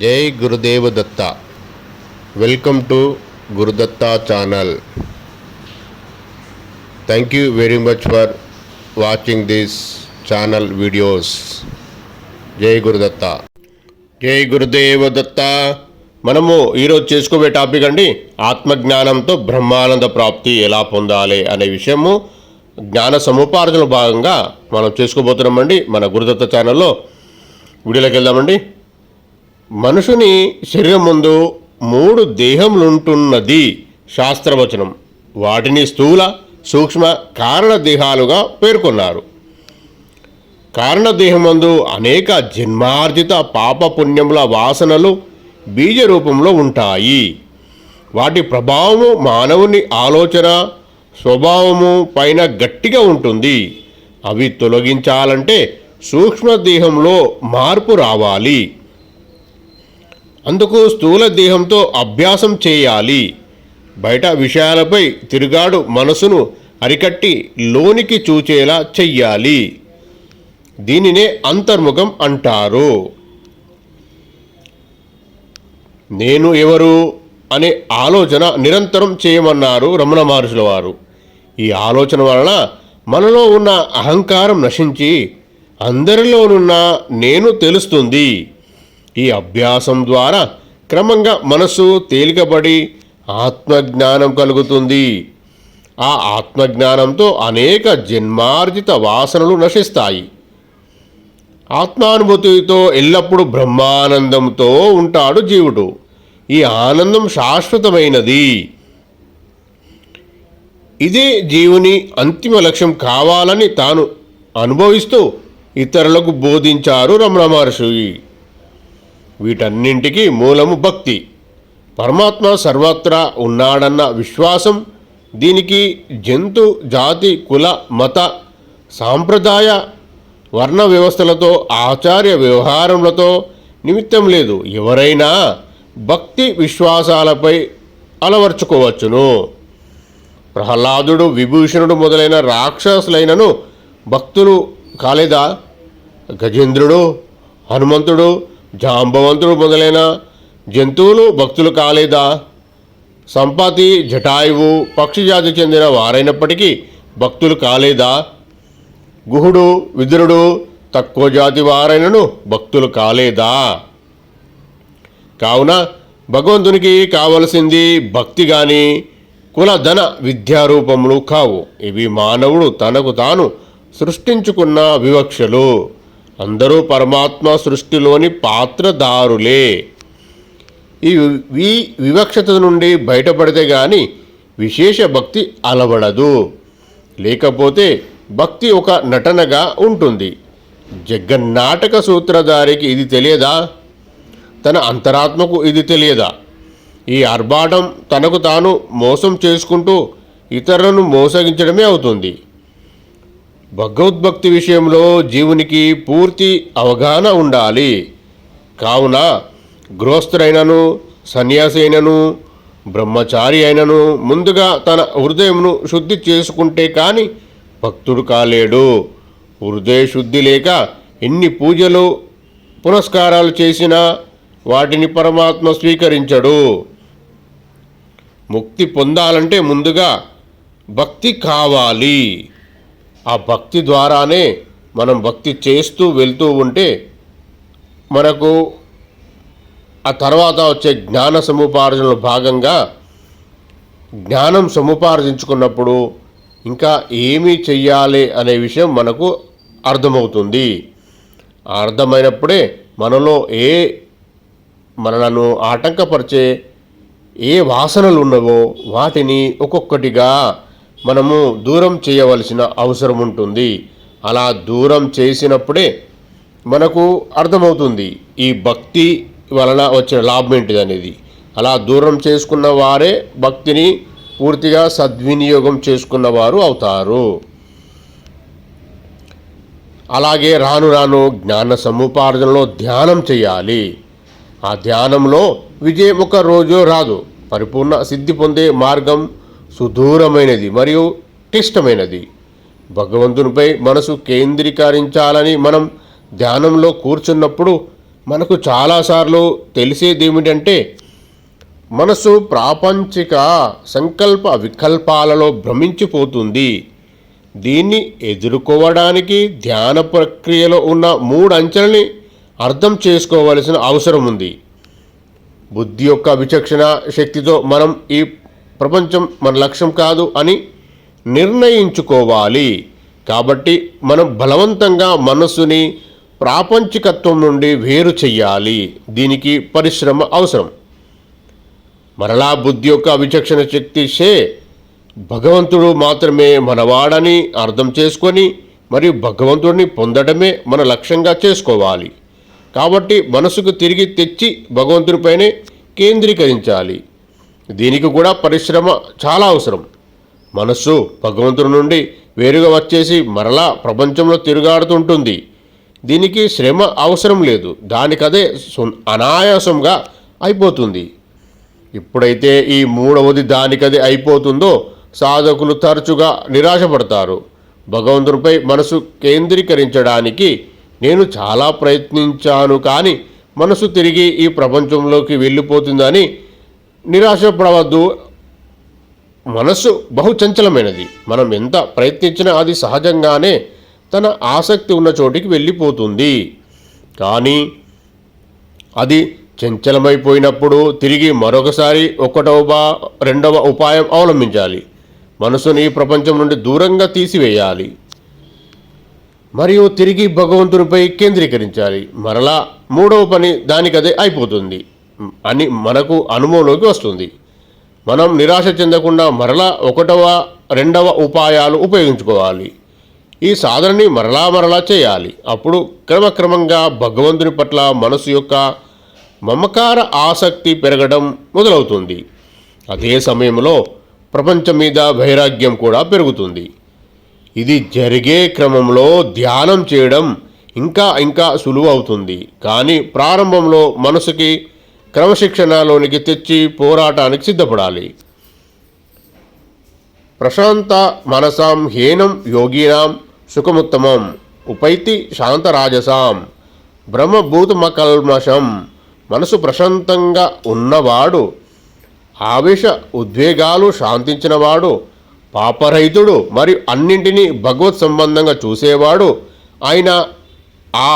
జై Gurudeva Datta welcome to Gurudatta channel thank you very much for watching this channel videos జై గురుదత్త జై గురుదేవ దత్త మనము ఈరోజు చేసుకోబోయే టాపిక్ అండి ఆత్మజ్ఞానంతో బ్రహ్మానంద ప్రాప్తి ఎలా పొందాలి అనే విషయము. జ్ఞాన సముపార్జన భాగంగా మనం చేసుకోబోతున్నామండి మన గురుదత్త ఛానల్లో వీడియోలోకి వెళ్దామండి. మనుషుని శరీరం ముందు మూడు దేహములుంటున్నది శాస్త్రవచనం. వాటిని స్థూల సూక్ష్మ కారణ దేహాలుగా పేర్కొన్నారు. కారణదేహమందు అనేక జన్మార్జిత పాప పుణ్యముల వాసనలు బీజ రూపంలో ఉంటాయి. వాటి ప్రభావము మానవుని ఆలోచన స్వభావము పైన గట్టిగా ఉంటుంది. అవి తొలగించాలంటే సూక్ష్మదేహంలో మార్పు రావాలి. అందుకు స్థూల దేహంతో అభ్యాసం చేయాలి. బయట విషయాలపై తిరుగాడు మనసును అరికట్టి లోనికి చూచేలా చెయ్యాలి. దీనినే అంతర్ముఖం అంటారు. నేను ఎవరు? అనే ఆలోచన నిరంతరం చేయమన్నారు రమణ మహర్షుల వారు. ఈ ఆలోచన వలన మనలో ఉన్న అహంకారం నశించి అందరిలోనున్న నేను తెలుస్తుంది. ఈ అభ్యాసం ద్వారా క్రమంగా మనసు తేలికపడి ఆత్మజ్ఞానం కలుగుతుంది. ఆ ఆత్మజ్ఞానంతో అనేక జన్మార్జిత వాసనలు నశిస్తాయి. ఆత్మానుభూతితో ఎల్లప్పుడూ బ్రహ్మానందంతో ఉంటాడు జీవుడు. ఈ ఆనందం శాశ్వతమైనది. ఇదే జీవుని అంతిమ లక్ష్యం కావాలని తాను అనుభవిస్తూ ఇతరులకు బోధించారు రమణ మహర్షి. వీటన్నింటికీ మూలము భక్తి. పరమాత్మ సర్వత్రా ఉన్నాడన్న విశ్వాసం దీనికి జంతు జాతి కుల మత సాంప్రదాయ వర్ణ వ్యవస్థలతో ఆచార్య వ్యవహారములతో నిమిత్తం లేదు. ఎవరైనా భక్తి విశ్వాసాలపై అలవర్చుకోవచ్చును. ప్రహ్లాదుడు విభూషణుడు మొదలైన రాక్షసులైనను భక్తులు కాలేదా? గజేంద్రుడు హనుమంతుడు జాంబవంతుడు మొదలైన జంతువులు భక్తులు కాలేదా? సంపాతి జటాయువు పక్షిజాతి చెందిన వారైనప్పటికీ భక్తులు కాలేదా? గుహుడు విదురుడు తక్కువ జాతి వారైనను భక్తులు కాలేదా? కావున భగవంతునికి కావలసింది భక్తి గాని కుల ధన విద్యారూపములు కావు. ఇవి మానవుడు తనకు తాను సృష్టించుకున్న వివక్షలు. అందరూ పరమాత్మ సృష్టిలోని పాత్రదారులే. ఈ ఈ వివక్షత నుండి బయటపడితే గాని విశేష భక్తి అలవడదు. లేకపోతే భక్తి ఒక నటనగా ఉంటుంది. జగన్నాటక సూత్రధారికి ఇది తెలియదా? తన అంతరాత్మకు ఇది తెలియదా? ఈ ఆర్భాటం తనకు తాను మోసం చేసుకుంటూ ఇతరులను మోసగించడమే అవుతుంది. భగవద్భక్తి విషయంలో జీవునికి పూర్తి అవగాహన ఉండాలి. కావున గృహస్థుడైనను సన్యాసి అయినను బ్రహ్మచారి అయినను ముందుగా తన హృదయమును శుద్ధి చేసుకుంటే కానీ భక్తుడు కాలేడు. హృదయ శుద్ధి లేక ఎన్ని పూజలు పునస్కారాలు చేసినా వాటిని పరమాత్మ స్వీకరించడు. ముక్తి పొందాలంటే ముందుగా భక్తి కావాలి. ఆ భక్తి ద్వారానే మనం భక్తి చేస్తూ వెళ్తూ ఉంటే మనకు ఆ తర్వాత వచ్చే జ్ఞాన సముపార్జనలో భాగంగా జ్ఞానం సముపార్జించుకున్నప్పుడు ఇంకా ఏమి చెయ్యాలి అనే విషయం మనకు అర్థమవుతుంది. అర్థమైనప్పుడే మనలో ఏ మనలను ఆటంకపరిచే ఏ వాసనలు ఉన్నవో వాటిని ఒక్కొక్కటిగా మనము దూరం చేయవలసిన అవసరం ఉంటుంది. అలా దూరం చేసినప్పుడే మనకు అర్థమవుతుంది ఈ భక్తి వలన వచ్చిన లాభం ఏంటిది అనేది అలా దూరం చేసుకున్న వారే భక్తిని పూర్తిగా సద్వినియోగం చేసుకున్న వారు అవుతారు. అలాగే రాను రాను జ్ఞాన సముపార్జనలో ధ్యానం చేయాలి. ఆ ధ్యానంలో విజయం ఒక రోజు రాదు. పరిపూర్ణ సిద్ధి పొందే మార్గం సుదూరమైనది మరియు క్లిష్టమైనది. భగవంతునిపై మనసు కేంద్రీకరించాలని మనం ధ్యానంలో కూర్చున్నప్పుడు మనకు చాలాసార్లు తెలిసేది ఏమిటంటే మనసు ప్రాపంచిక సంకల్ప వికల్పాలలో భ్రమించిపోతుంది. దీన్ని ఎదుర్కోవడానికి ధ్యాన ప్రక్రియలో ఉన్న మూడు అంచెల్ని అర్థం చేసుకోవలసిన అవసరం ఉంది బుద్ధి యొక్క విచక్షణ శక్తితో మనం ఈ ప్రపంచం మన లక్ష్యం కాదు అని నిర్ణయించుకోవాలి. కాబట్టి మనం బలవంతంగా మనస్సుని ప్రాపంచికత్వం నుండి వేరు చెయ్యాలి. దీనికి పరిశ్రమ అవసరం. మరలా బుద్ధి యొక్క విచక్షణ శక్తి షే భగవంతుడు మాత్రమే మనవాడని అర్థం చేసుకొని మరియు భగవంతుడిని పొందడమే మన లక్ష్యంగా చేసుకోవాలి. కాబట్టి మనసుకు తిరిగి తెచ్చి భగవంతుడిపైనే కేంద్రీకరించాలి. దీనికి కూడా పరిశ్రమ చాలా అవసరం. మనస్సు భగవంతుడి నుండి వేరుగా వచ్చేసి మరలా ప్రపంచంలో తిరుగాడుతుంటుంది. దీనికి శ్రమ అవసరం లేదు. దానికదే సున్- అనాయాసంగా అయిపోతుంది. ఇప్పుడైతే ఈ మూడవది దానికది అయిపోతుందో సాధకులు తరచుగా నిరాశపడతారు. భగవంతునిపై మనసు కేంద్రీకరించడానికి నేను చాలా ప్రయత్నించాను కానీ మనసు తిరిగి ఈ ప్రపంచంలోకి వెళ్ళిపోతుందని నిరాశపడవద్దు. మనస్సు బహు చంచలమైనది మనం ఎంత ప్రయత్నించినా అది సహజంగానే తన ఆసక్తి ఉన్న చోటికి వెళ్ళిపోతుంది. కానీ అది చంచలమైపోయినప్పుడు తిరిగి మరొకసారి ఒకటవ రెండవ ఉపాయం అవలంబించాలి. మనసుని ఈ ప్రపంచం నుండి దూరంగా తీసివేయాలి. మరియు తిరిగి భగవంతునిపై కేంద్రీకరించాలి. మరలా మూడవ పని దానికదే అయిపోతుంది. అని మనకు అనుభవంలోకి వస్తుంది. మనం నిరాశ చెందకుండా మరలా ఒకటవ రెండవ ఉపాయాలు ఉపయోగించుకోవాలి. ఈ సాధనని మరలా మరలా చేయాలి. అప్పుడు క్రమక్రమంగా భగవంతుని పట్ల మనసు యొక్క మమకార ఆసక్తి పెరగడం మొదలవుతుంది. అదే సమయంలో ప్రపంచం మీద వైరాగ్యం కూడా పెరుగుతుంది. ఇది జరిగే క్రమంలో ధ్యానం చేయడం ఇంకా ఇంకా సులువు అవుతుంది కానీ ప్రారంభంలో మనసుకి క్రమశిక్షణలోనికి తెచ్చి పోరాటానికి సిద్ధపడాలి. ప్రశాంత మనసాం హీనం యోగినాం సుఖముత్తమం ఉపైతి శాంతరాజసాం బ్రహ్మభూతమకల్మషం మనసు ప్రశాంతంగా ఉన్నవాడు ఆవేశ ఉద్వేగాలు శాంతించినవాడు పాపరహితుడు మరియు అన్నింటినీ భగవత్ సంబంధంగా చూసేవాడు ఆయన ఆ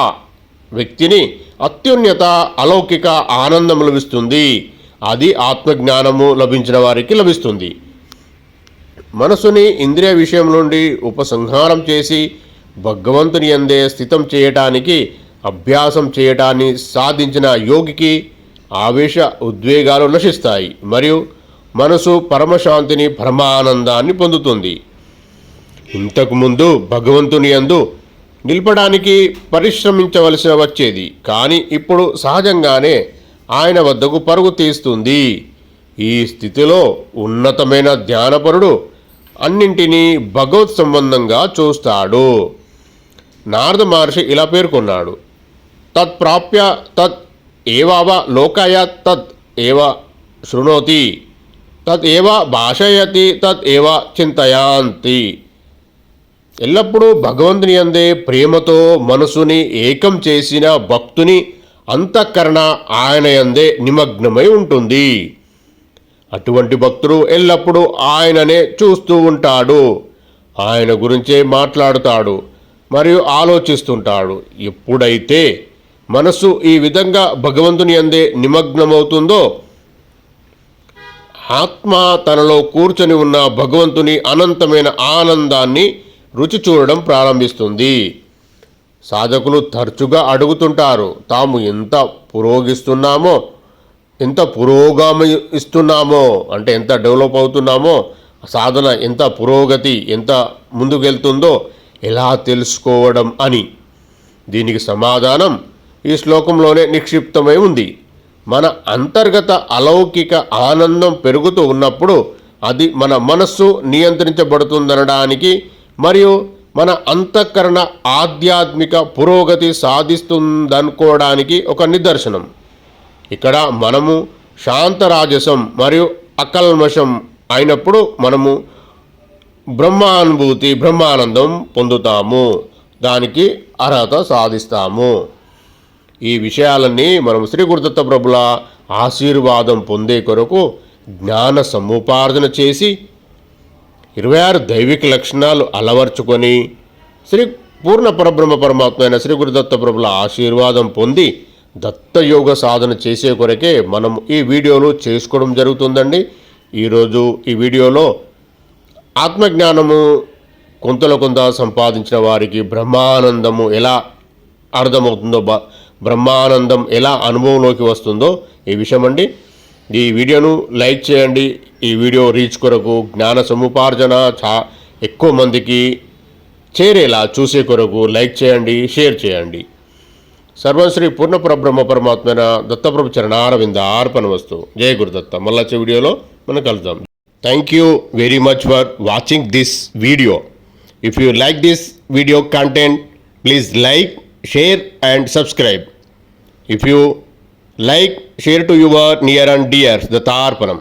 వ్యక్తిని అత్యున్నత అలౌకిక ఆనందం లభిస్తుంది. అది ఆత్మజ్ఞానము లభించిన వారికి లభిస్తుంది. మనసుని ఇంద్రియ విషయం నుండి ఉపసంహారం చేసి భగవంతుని అందే స్థితం చేయటానికి అభ్యాసం చేయటాన్ని సాధించిన యోగికి ఆవేశ ఉద్వేగాలు నశిస్తాయి. మరియు మనసు పరమశాంతిని పరమానందాన్ని పొందుతుంది. ఇంతకుముందు భగవంతుని యందు నిలపడానికి పరిశ్రమించవలసిన వచ్చేది. కానీ ఇప్పుడు సహజంగానే ఆయన వద్దకు పరుగు తీస్తుంది. ఈ స్థితిలో ఉన్నతమైన ధ్యానపరుడు అన్నింటినీ భగవత్ సంబంధంగా చూస్తాడు. నారద మహర్షి ఇలా పేర్కొన్నాడు. తత్ప్రాప్య తత్ ఏవావ లోకాయ తత్ ఏవ శృణోతి తత్ ఏవ భాషయతి తత్ ఏవ చింతయాంతి. ఎల్లప్పుడూ భగవంతుని అందే ప్రేమతో మనసుని ఏకం చేసిన భక్తుని అంతఃకరణ ఆయన యందే నిమగ్నమై ఉంటుంది. అటువంటి భక్తుడు ఎల్లప్పుడూ ఆయననే చూస్తూ ఉంటాడు. ఆయన గురించే మాట్లాడుతాడు మరియు ఆలోచిస్తుంటాడు. ఎప్పుడైతే మనసు ఈ విధంగా భగవంతుని అందే నిమగ్నమవుతుందో ఆత్మ తనలో కూర్చొని ఉన్న భగవంతుని అనంతమైన ఆనందాన్ని రుచి చూడడం ప్రారంభిస్తుంది. సాధకులు తరచుగా అడుగుతుంటారు తాము ఎంత పురోగిస్తున్నామో ఎంత పురోగామి ఇస్తున్నామో అంటే ఎంత డెవలప్ అవుతున్నామో సాధన ఎంత పురోగతి ఎంత ముందుకెళ్తుందో ఎలా తెలుసుకోవడం అని. దీనికి సమాధానం ఈ శ్లోకంలోనే నిక్షిప్తమై ఉంది. మన అంతర్గత అలౌకిక ఆనందం పెరుగుతూ ఉన్నప్పుడు అది మన మనస్సు నియంత్రించబడుతుందనడానికి మరియు మన అంతఃకరణ ఆధ్యాత్మిక పురోగతి సాధిస్తుందనుకోవడానికి ఒక నిదర్శనం. ఇక్కడ మనము శాంతరాజసం మరియు అకల్మషం అయినప్పుడు మనము బ్రహ్మానుభూతి బ్రహ్మానందం పొందుతాము. దానికి అర్హత సాధిస్తాము. ఈ విషయాలన్నీ మనం శ్రీ గురుదత్త ప్రభుల ఆశీర్వాదం పొందే కొరకు జ్ఞాన సముపార్జన చేసి ఇరవై ఆరు దైవిక లక్షణాలు అలవర్చుకొని శ్రీ పూర్ణ పరబ్రహ్మ పరమాత్మ అయిన శ్రీ గురుదత్త ప్రభుల ఆశీర్వాదం పొంది దత్తయోగ సాధన చేసే కొరకే మనం ఈ వీడియోను చేసుకోవడం జరుగుతుందండి. ఈరోజు ఈ వీడియోలో ఆత్మజ్ఞానము కొంతలో కొంత సంపాదించిన వారికి బ్రహ్మానందము ఎలా అర్థమవుతుందో బ బ్రహ్మానందం ఎలా అనుభవంలోకి వస్తుందో ఈ విషయం అండి ఈ వీడియోను లైక్ చేయండి. ఈ వీడియో రీచ్ కొరకు జ్ఞాన సముపార్జన చా ఎక్కువ మందికి చేరేలా చూసే కొరకు లైక్ చేయండి షేర్ చేయండి. సర్వశ్రీ పూర్ణపరబ్రహ్మ పరమాత్మైన దత్తప్రభు చరణారవింద ఆర్పణ వస్తు. జయ గురుదత్త మళ్ళా వీడియోలో మనం కలుద్దాం. Thank you very much for watching this video if you like this video content please like share and subscribe if you like share to your near and dears దత్తార్పణం